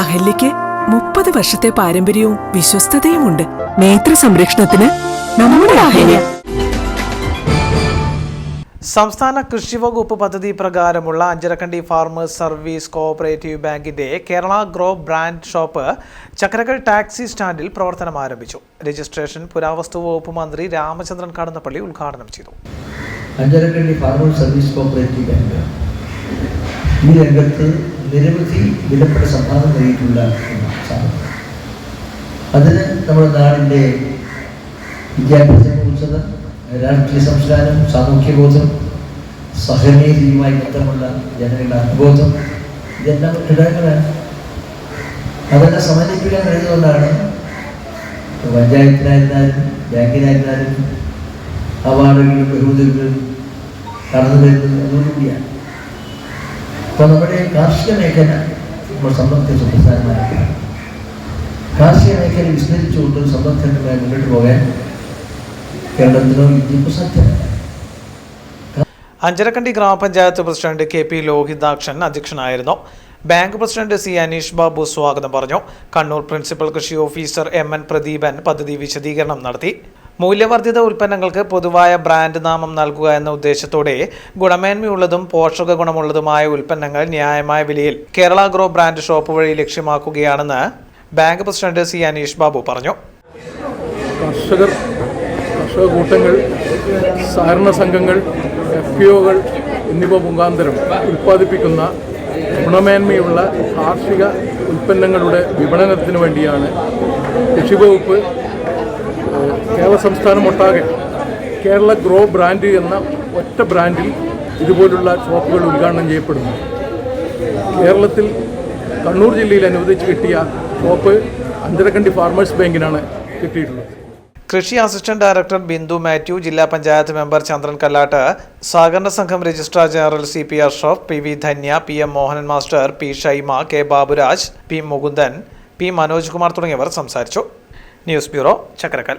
അഹല്യയ്ക്ക് മുപ്പത് വർഷത്തെ പാരമ്പര്യവും വിശ്വസ്തതയുമുണ്ട്. നേത്ര സംരക്ഷണത്തിന് നമ്മുടെ അഹല്യ. സംസ്ഥാന കൃഷി വകുപ്പ് പദ്ധതി പ്രകാരമുള്ള അഞ്ചരക്കണ്ടി ഫാർമേഴ്സ് സർവീസ് കോഓപ്പറേറ്റീവ് ബാങ്കിന്റെ Kerala grow brand shop Chakkarakkal taxi സ്റ്റാൻഡിൽ പ്രവർത്തനം ആരംഭിച്ചു. രജിസ്ട്രേഷൻ പുരാവസ്തു വകുപ്പ് മന്ത്രി രാമചന്ദ്രൻ കടന്നപ്പള്ളി ഉദ്ഘാടനം ചെയ്തു. Anjarakandy farmers service cooperative bank. ഈ രംഗത്ത് നിരവധി വിലപ്പെട്ട സംഭാവന നൽകിയിട്ടുള്ള അതിന് നമ്മുടെ നാടിന്റെ വിദ്യാഭ്യാസ കുറിച്ചത് രാഷ്ട്രീയ സംസ്കാരം സാമൂഹ്യബോധം സഹനീതിയുമായി ബന്ധമുള്ള ജനങ്ങളുടെ അനുബോധം ഇതെല്ലാം ഘടകങ്ങളാണ്. അതെല്ലാം സമന്വയിപ്പിക്കാൻ കഴിയുന്നതുകൊണ്ടാണ് പഞ്ചായത്തിനായിരുന്നാലും ബാങ്കിനായിരുന്നാലും അവാർഡുകളും ബഹുമതികളും കടന്നു വരുന്നത് അതോടുകൂടിയാണ് അപ്പോൾ നമ്മുടെ കാർഷിക മേഖല നമ്മൾ സമ്പത്ത് സുപ്രധാനമായ കാർഷിക മേഖല വിസ്തരിച്ചുകൊണ്ട് സമ്പദ്ഘട്ടമായി മുന്നോട്ട് പോകാൻ കേരളത്തിലോ ഇന്ത്യക്കോ സാധ്യമല്ല അഞ്ചരക്കണ്ടി ഗ്രാമപഞ്ചായത്ത് പ്രസിഡന്റ് കെ പി ലോഹിതാക്ഷൻ അധ്യക്ഷനായിരുന്നു. Bank president C Aneesh Babu സ്വാഗതം പറഞ്ഞു. കണ്ണൂർ പ്രിൻസിപ്പൽ കൃഷി ഓഫീസർ എം എൻ പ്രദീപൻ പദ്ധതി വിശദീകരണം നടത്തി. മൂല്യവർദ്ധിത ഉൽപ്പന്നങ്ങൾക്ക് പൊതുവായ ബ്രാൻഡ് നാമം നൽകുക എന്ന ഉദ്ദേശത്തോടെ ഗുണമേന്മയുള്ളതും പോഷക ഗുണമുള്ളതുമായ ഉൽപ്പന്നങ്ങൾ ന്യായമായ വിലയിൽ കേരള ഗ്രോ ബ്രാൻഡ് ഷോപ്പ് വഴി ലക്ഷ്യമാക്കുകയാണെന്ന് bank president C Aneesh Babu പറഞ്ഞു. കർഷകർ കർഷക കൂട്ടങ്ങൾ സഹകരണ സംഘങ്ങൾ എഫ് ഒകൾ എന്നിവ മുഖാന്തരം ഉൽപ്പാദിപ്പിക്കുന്ന ഗുണമേന്മയുള്ള കാർഷിക ഉൽപ്പന്നങ്ങളുടെ വിപണനത്തിന് വേണ്ടിയാണ് കൃഷിവകുപ്പ് കേരള സംസ്ഥാനമൊട്ടാകെ കേരള ഗ്രോ ബ്രാൻഡ് എന്ന ഒറ്റ ബ്രാൻഡിൽ ഇതുപോലുള്ള ഷോപ്പുകൾ ഉദ്ഘാടനം ചെയ്യപ്പെടുന്നു. കേരളത്തിൽ കണ്ണൂർ ജില്ലയിൽ അനുവദിച്ച് കിട്ടിയ ഷോപ്പ് അഞ്ചരക്കണ്ടി ഫാർമേഴ്സ് ബാങ്കിനാണ് കിട്ടിയിട്ടുള്ളത്. കൃഷി അസിസ്റ്റന്റ് ഡയറക്ടർ ബിന്ദു മാത്യു ജില്ലാ പഞ്ചായത്ത് മെമ്പർ ചന്ദ്രൻ കല്ലാട്ട് സഹകരണ സംഘം registrar general C P Ashraf P V Dhanya P M Mohanan master P Shaima K Baburaj P Mukundan P Manoj Kumar തുടങ്ങിയവർ സംസാരിച്ചു. News bureau Chakkarakkal.